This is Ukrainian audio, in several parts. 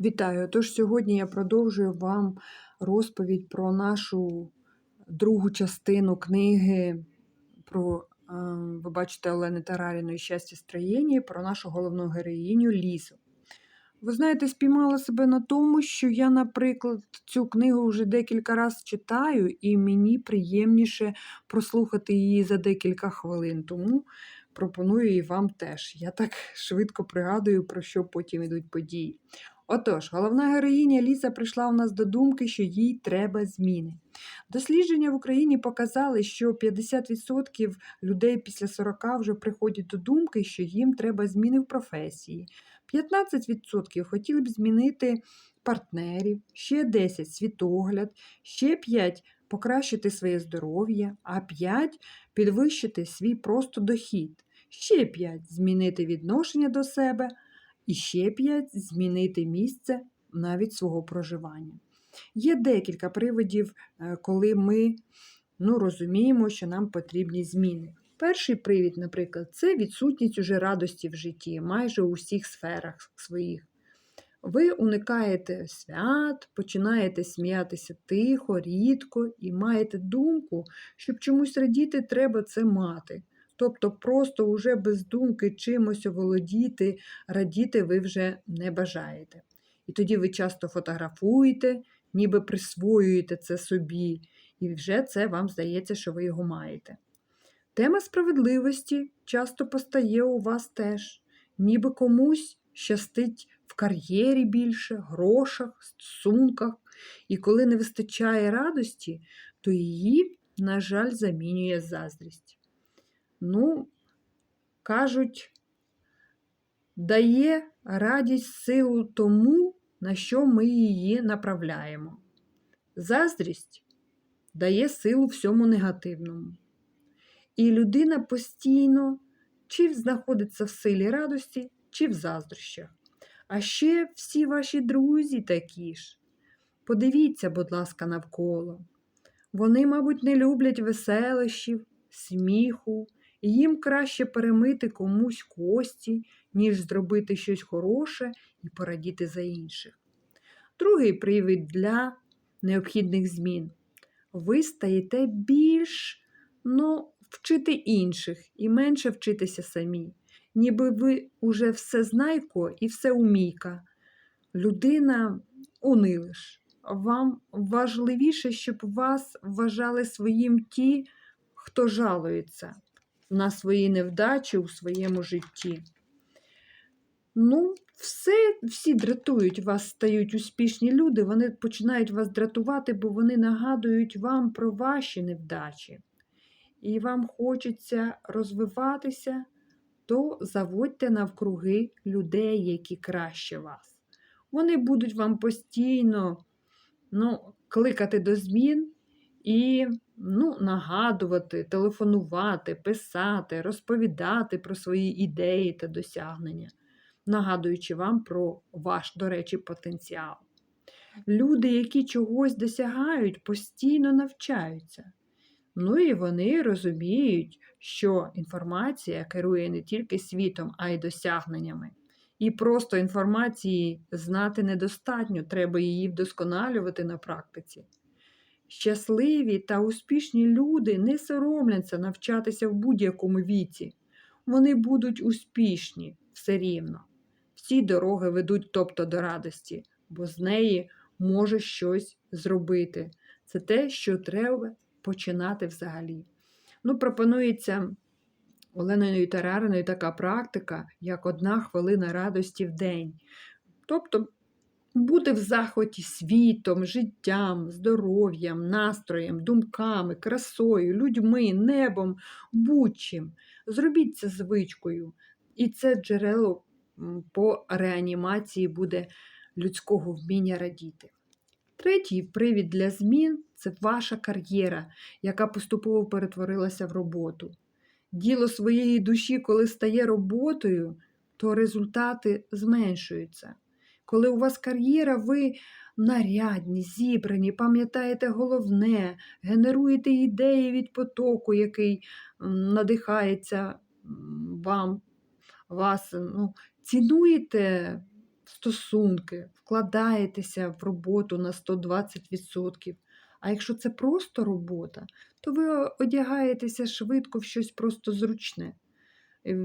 Вітаю! Тож сьогодні я продовжую вам розповідь про нашу другу частину книги про, е, ви бачите, Олени Тараріної щастя строєння, про нашу головну героїню Лізу. Ви знаєте, спіймала себе на тому, що я, наприклад, цю книгу вже декілька разів читаю, і мені приємніше прослухати її за декілька хвилин. Тому пропоную і вам теж. Я так швидко пригадую, про що потім йдуть події. Отож, головна героїня Ліза прийшла у нас до думки, що їй треба зміни. Дослідження в Україні показали, що 50% людей після 40 вже приходять до думки, що їм треба зміни в професії. 15% хотіли б змінити партнерів, ще 10 світогляд, ще 5 покращити своє здоров'я, а 5 підвищити свій просто дохід, ще 5 змінити відношення до себе. І ще 5 змінити місце навіть свого проживання. Є декілька приводів, е, коли ми ну, розуміємо, що нам потрібні зміни. Перший привід, наприклад, це відсутність уже радості в житті, майже у всіх сферах своїх. Ви уникаєте свят, починаєте сміятися тихо, рідко і маєте думку, щоб чомусь радіти, треба це мати. Тобто просто уже без думки чимось оволодіти, радіти ви вже не бажаєте. І тоді ви часто фотографуєте, ніби присвоюєте це собі, і вже це вам здається, що ви його маєте. Тема справедливості часто постає у вас теж, ніби комусь щастить в кар'єрі більше, грошах, стосунках, і коли не вистачає радості, то її, на жаль, замінює заздрість. Ну, кажуть, дає радість силу тому, на що ми її направляємо. Заздрість дає силу всьому негативному. І людина постійно чи знаходиться в силі радості, чи в заздрощах. А ще всі ваші друзі такі ж. Подивіться, будь ласка, навколо. Вони, мабуть, не люблять веселощів, сміху, і їм краще перемити комусь кості, ніж зробити щось хороше і порадіти за інших. Другий привід для необхідних змін. Ви стаєте більш ну, вчити інших і менше вчитися самі, ніби ви уже все знайко і все умійка. Людина унилиш. Вам важливіше, щоб вас вважали своїм ті, хто жалується на свої невдачі у своєму житті. Ну, все, всі дратують вас, стають успішні люди, вони починають вас дратувати, бо вони нагадують вам про ваші невдачі. І вам хочеться розвиватися, то заводьте навкруги людей, які краще вас. Вони будуть вам постійно ну, кликати до змін і ну, нагадувати, телефонувати, писати, розповідати про свої ідеї та досягнення, нагадуючи вам про ваш, до речі, потенціал. Люди, які чогось досягають, постійно навчаються. Ну і вони розуміють, що інформація керує не тільки світом, а й досягненнями. І просто інформації знати недостатньо, треба її вдосконалювати на практиці. Щасливі та успішні люди не соромляться навчатися в будь-якому віці. Вони будуть успішні все рівно. Всі дороги ведуть тобто до радості, бо з неї може щось зробити. Це те, що треба починати взагалі. Ну, Пропонується Оленою Тарариною така практика, як одна хвилина радості в день. Тобто бути в захваті світом, життям, здоров'ям, настроєм, думками, красою, людьми, небом, будь-чим. Зробіть це звичкою. І це джерело по реанімації буде людського вміння радіти. Третій привід для змін це ваша кар'єра, яка поступово перетворилася в роботу. Діло своєї душі, коли стає роботою, то результати зменшуються. Коли у вас кар'єра, ви нарядні, зібрані, пам'ятаєте головне, генеруєте ідеї від потоку, який надихається вам, вас, ну, цінуєте стосунки, вкладаєтеся в роботу на 120%. А якщо це просто робота, то ви одягаєтеся швидко в щось просто зручне. Е,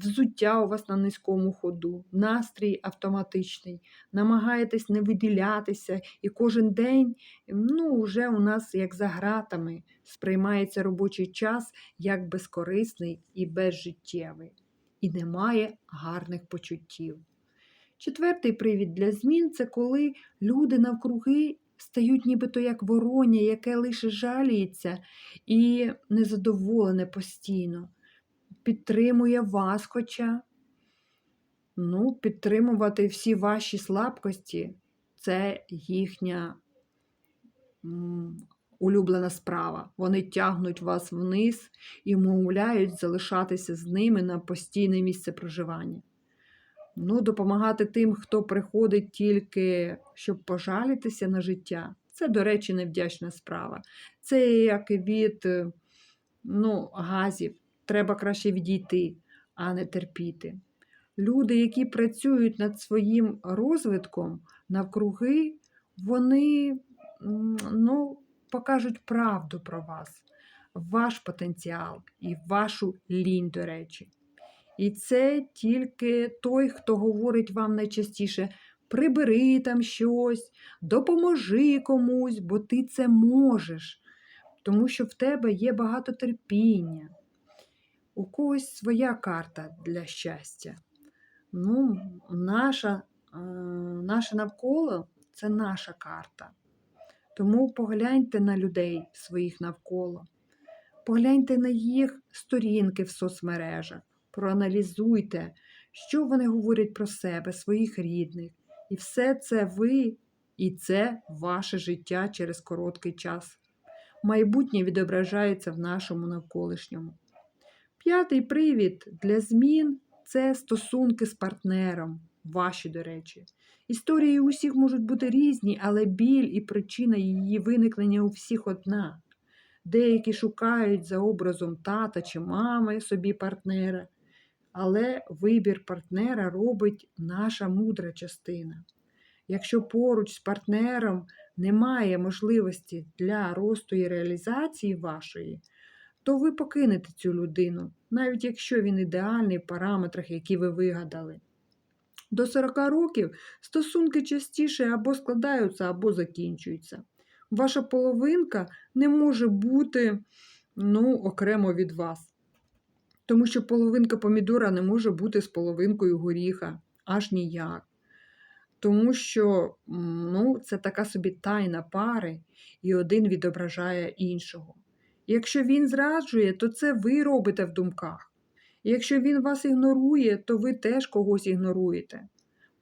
Взуття у вас на низькому ходу, настрій автоматичний, намагаєтесь не виділятися, і кожен день ну, вже у нас, як за гратами, сприймається робочий час як безкорисний і безжиттєвий, і немає гарних почуттів. Четвертий привід для змін це коли люди навкруги стають нібито як вороння, яке лише жаліється і незадоволене постійно, підтримує вас, хоча ну, підтримувати всі ваші слабкості це їхня улюблена справа. Вони тягнуть вас вниз і вмовляють залишатися з ними на постійне місце проживання. Ну, допомагати тим, хто приходить тільки, щоб пожалітися на життя, це, до речі, невдячна справа. Це як від ну, газів. Треба краще відійти, а не терпіти. Люди, які працюють над своїм розвитком навкруги, вони ну, покажуть правду про вас, ваш потенціал і вашу лінь, до речі. І це тільки той, хто говорить вам найчастіше: прибери там щось, допоможи комусь, бо ти це можеш, тому що в тебе є багато терпіння. У когось своя карта для щастя. Ну, наша, е, наше навколо це наша карта. Тому погляньте на людей своїх навколо, погляньте на їх сторінки в соцмережах проаналізуйте, що вони говорять про себе, своїх рідних. І все це ви, і це ваше життя через короткий час. Майбутнє відображається в нашому навколишньому. П'ятий привід для змін це стосунки з партнером, ваші, до речі. Історії у всіх можуть бути різні, але біль і причина її виникнення у всіх одна. Деякі шукають за образом тата чи мами собі партнера, але вибір партнера робить наша мудра частина. Якщо поруч з партнером немає можливості для росту і реалізації вашої, то ви покинете цю людину, навіть якщо він ідеальний в параметрах, які ви вигадали. До 40 років стосунки частіше або складаються, або закінчуються. Ваша половинка не може бути ну, окремо від вас. Тому що половинка помідора не може бути з половинкою горіха, аж ніяк. Тому що ну, це така собі тайна пари, і один відображає іншого. Якщо він зраджує, то це ви робите в думках. Якщо він вас ігнорує, то ви теж когось ігноруєте.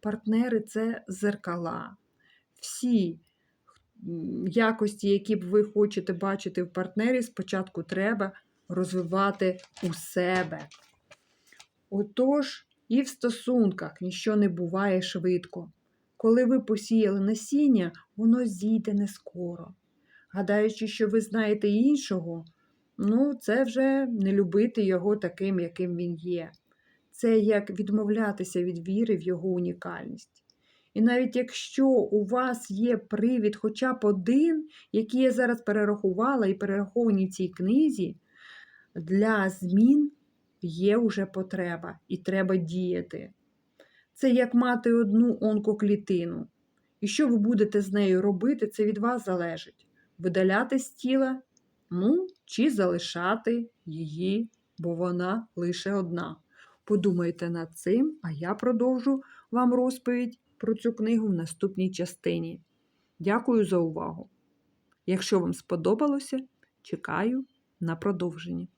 Партнери це зеркала. Всі якості, які б ви хочете бачити в партнері, спочатку треба розвивати у себе. Отож, і в стосунках ніщо не буває швидко. Коли ви посіяли насіння, воно зійде не скоро. Гадаючи, що ви знаєте іншого, ну, це вже не любити його таким, яким він є. Це як відмовлятися від віри в його унікальність. І навіть якщо у вас є привід хоча б один, який я зараз перерахувала і перераховані в цій книзі, для змін є вже потреба і треба діяти. Це як мати одну онкоклітину. І що ви будете з нею робити, це від вас залежить. Видаляти з тіла, ну, чи залишати її, бо вона лише одна. Подумайте над цим, а я продовжу вам розповідь про цю книгу в наступній частині. Дякую за увагу! Якщо вам сподобалося, чекаю на продовження.